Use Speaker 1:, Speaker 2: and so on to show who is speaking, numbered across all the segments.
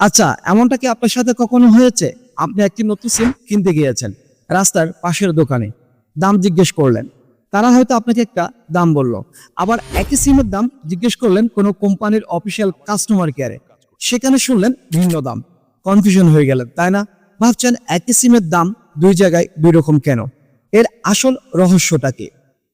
Speaker 1: আচ্ছা এমনটা কি আপনার সাথে কখনো হয়েছে? আপনি একটি নতুন সিম কিনতে গিয়েছেন, রাস্তার পাশের দোকানে। দাম জিজ্ঞেস করলেন। তারা হয়তো আপনাকে একটা দাম বলল। আবার একই সিমের দাম জিজ্ঞেস করলেন কোনো কোম্পানির অফিসিয়াল কাস্টমার কেয়ারে। সেখানে শুনলেন ভিন্ন দাম। কনফিউশন হয়ে গেলেন, তাই না? ভাবছেন একই সিমের দাম দুই জায়গায় দুই রকম কেন? এর আসল রহস্যটা কি?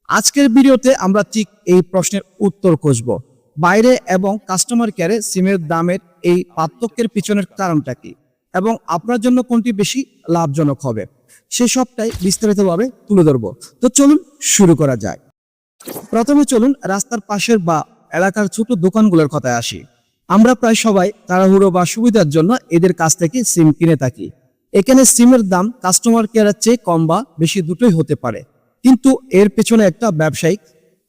Speaker 1: আজকের ভিডিওতে আমরা ঠিক এই প্রশ্নের উত্তর খুঁজব। বাইরে এবং কাস্টমার কেয়ারে সিমের দামের এই পার্থক্যের পিছনের কারণটা কি? এবং আপনার জন্য কোনটি বেশি লাভজনক হবে? সে সবটাই বিস্তারিতভাবে তুলে ধরবো। তো চলুন শুরু করা যায় প্রথমে চলুন রাস্তার পাশের বা এলাকার ছোট দোকানগুলোর কথায় আসি। আমরা প্রায় সবাই তাড়াহুড়ো বা সুবিধার জন্য এদের কাছ থেকে সিম কিনে থাকি। এখানে সিমের দাম কাস্টমার কেয়ারের চেয়ে কম বা বেশি দুটোই হতে পারে। কিন্তু এর পেছনে একটা ব্যবসায়িক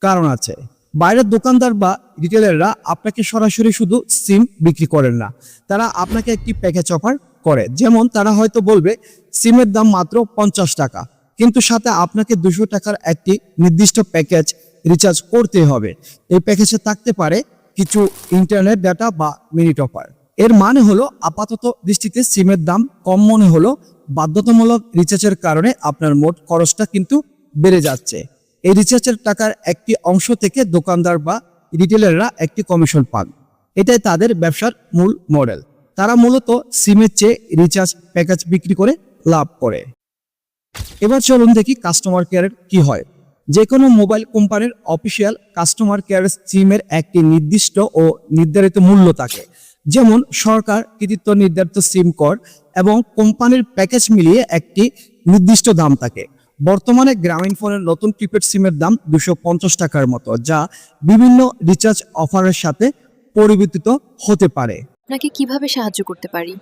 Speaker 1: কারণ আছে। বাইরের দোকানদার বা রিটেলাররা আপনাকে সরাসরি শুধু সিম বিক্রি করেন না, তারা আপনাকে একটি প্যাকেজ অফার করে। যেমন তারা হয়তো বলবে, সিমের দাম মাত্র পঞ্চাশ টাকা। কিন্তু সাথে আপনাকে দুশো টাকার একটি নির্দিষ্ট প্যাকেজ রিচার্জ করতে হবে। এই প্যাকেজে থাকতে পারে কিছু ইন্টারনেট ডাটা বা মিনিট অফার এর মানে হলো, আপাতত দৃষ্টিতে সিমের দাম কম মনে হলো। বাধ্যতামূলক রিচার্জের কারণে আপনার মোট খরচটা কিন্তু বেড়ে যাচ্ছে। এই রিচার্জের টাকার একটি অংশ থেকে দোকানদার বা রিটেলাররা একটি কমিশন পান। এটাই তাদের ব্যবসার মূল মডেল তারা মূলত সিমের চেয়ে রিচার্জ প্যাকেজ বিক্রি করে লাভ করে। এবার চলুন দেখি কাস্টমার কেয়ারের কি হয়। যে কোনো মোবাইল কোম্পানির অফিসিয়াল কাস্টমার কেয়ার সিমের একটি নির্দিষ্ট ও নির্ধারিত মূল্য থাকে। যেমন সরকার কৃতিত্ব নির্ধারিত সিম কর এবং কোম্পানির প্যাকেজ মিলিয়ে একটি নির্দিষ্ট দাম থাকে। বর্তমানে গ্রামীণ ফোনের নতুন প্রিপেড সিমের দাম দুশো পঞ্চাশ টাকার মতো যা বিভিন্ন রিচার্জ অফারের সাথে পরিবর্তিত হতে পারে।
Speaker 2: আপনাকে কীভাবে সাহায্য করতে পারি?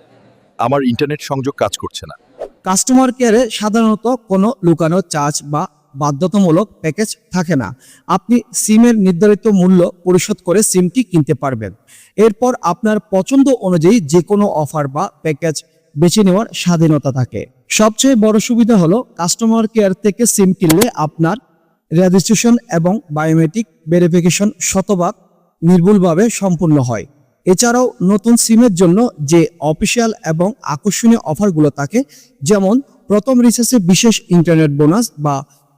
Speaker 3: আমার ইন্টারনেট সংযোগ কাজ করছে না।
Speaker 1: কাস্টমার কেয়ারে সাধারণত কোনো লুকানো চার্জ বা বাধ্যতামূলক প্যাকেজ থাকে না। আপনি সিমের নির্ধারিত মূল্য পরিশোধ করে সিমটি কিনতে পারবেন। এরপর আপনার পছন্দ অনুযায়ী যে কোনো অফার বা প্যাকেজ বেছে নেওয়ার স্বাধীনতা থাকে। সবচেয়ে বড় সুবিধা হলো কাস্টমার কেয়ার থেকে সিম কিনলে আপনার রেজিস্ট্রেশন এবং বায়োমেট্রিক ভেরিফিকেশন শতভাগ নির্ভুলভাবে সম্পূর্ণ হয়। এছাড়াও নতুন সিমের জন্য যে অফিসিয়াল এবং আকর্ষণীয় অফারগুলো থাকে, যেমন প্রথম রিচার্জে বিশেষ ইন্টারনেট বোনাস বা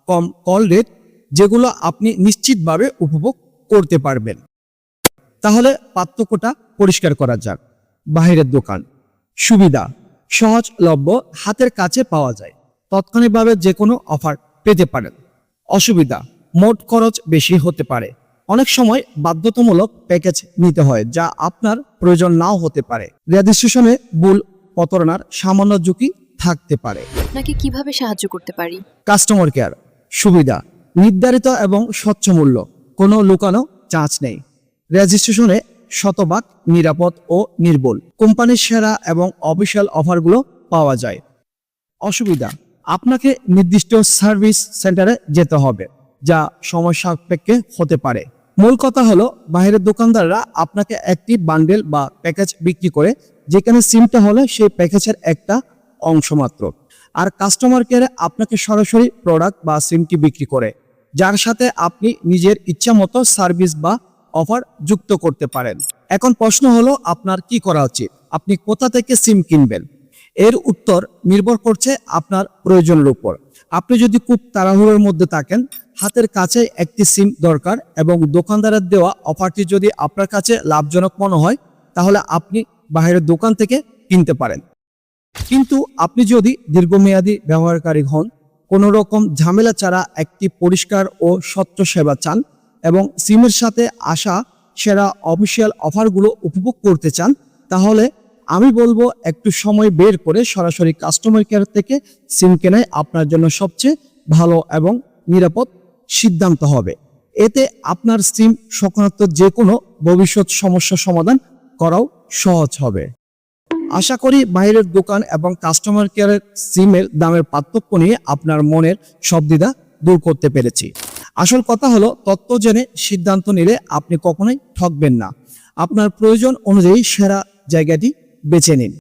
Speaker 1: কম কল রেট যেগুলো আপনি নিশ্চিতভাবে উপভোগ করতে পারবেন। তাহলে পার্থক্যটা পরিষ্কার করা যাক। বাইরের দোকান। সুবিধা। সহজলভ্য হাতের কাছে পাওয়া যায়। তাৎক্ষণিকভাবে যে কোনো অফার পেতে পারেন। অসুবিধা মোট খরচ বেশি হতে পারে। অনেক সময় বাধ্যতামূলক প্যাকেজ নিতে হয় যা আপনার প্রয়োজন নাও হতে পারে। রেজিস্ট্রেশনে ভুল প্রতারণার সামান্য ঝুঁকি থাকতে পারে।
Speaker 2: আপনাকে কীভাবে সাহায্য করতে পারি?
Speaker 1: কাস্টমার কেয়ার সুবিধা নির্ধারিত এবং স্বচ্ছ মূল্য কোনো লুকানো চার্জ নেই। রেজিস্ট্রেশনে শতভাগ নিরাপদ ও নির্ভুল কোম্পানির সেরা এবং অফিসিয়াল অফারগুলো পাওয়া যায়। অসুবিধা, আপনাকে নির্দিষ্ট সার্ভিস সেন্টারে যেতে হবে, যা সময় সাপেক্ষে হতে পারে। মূল কথা হলো, বাইরের দোকানদাররা আপনাকে একটি বান্ডেল বা প্যাকেজ বিক্রি করে, যেখানে সিমটা হলে সেই প্যাকেজের একটা অংশ মাত্র। আর কাস্টমার কেয়ারে আপনাকে সরাসরি প্রোডাক্ট বা সিমটি বিক্রি করে, যার সাথে আপনি নিজের ইচ্ছা মতো সার্ভিস বা অফার যুক্ত করতে পারেন। এখন প্রশ্ন হলো, আপনার কি করা উচিত? আপনি কোথা থেকে সিম কিনবেন? এর উত্তর নির্ভর করছে আপনার প্রয়োজনের উপর। আপনি যদি খুব তাড়াহুড়োর মধ্যে থাকেন, হাতের কাছে একটি সিম দরকার এবং দোকানদারের দেওয়া অফারটি যদি আপনার কাছে লাভজনক মনে হয়, তাহলে আপনি বাইরের দোকান থেকে কিনতে পারেন। কিন্তু আপনি যদি দীর্ঘমেয়াদী ব্যবহারকারী হন কোনো রকম ঝামেলা ছাড়া একটি পরিষ্কার ও স্বচ্ছ সেবা চান এবং সিমের সাথে আসা সেরা অফিসিয়াল অফারগুলো উপভোগ করতে চান, তাহলে আমি বলব একটু সময় বের করে সরাসরি কাস্টমার কেয়ার থেকে সিম কেনাই আপনার জন্য সবচেয়ে ভালো এবং নিরাপদ সিদ্ধান্ত হবে। এতে আপনার সিম সংক্রান্ত যে কোনো ভবিষ্যৎ সমস্যা সমাধান করাও সহজ হবে। আশা করি বাইরের দোকান এবং কাস্টমার কেয়ারের সিমের দামের পার্থক্য নিয়ে আপনার মনের সব দ্বিধা দূর করতে পেরেছি। আসল কথা হলো, তত্ত্ব জেনে সিদ্ধান্ত নিলে আপনি কখনোই ঠকবেন না। আপনার প্রয়োজন অনুযায়ী সেরা জায়গাটি বেছে নিন।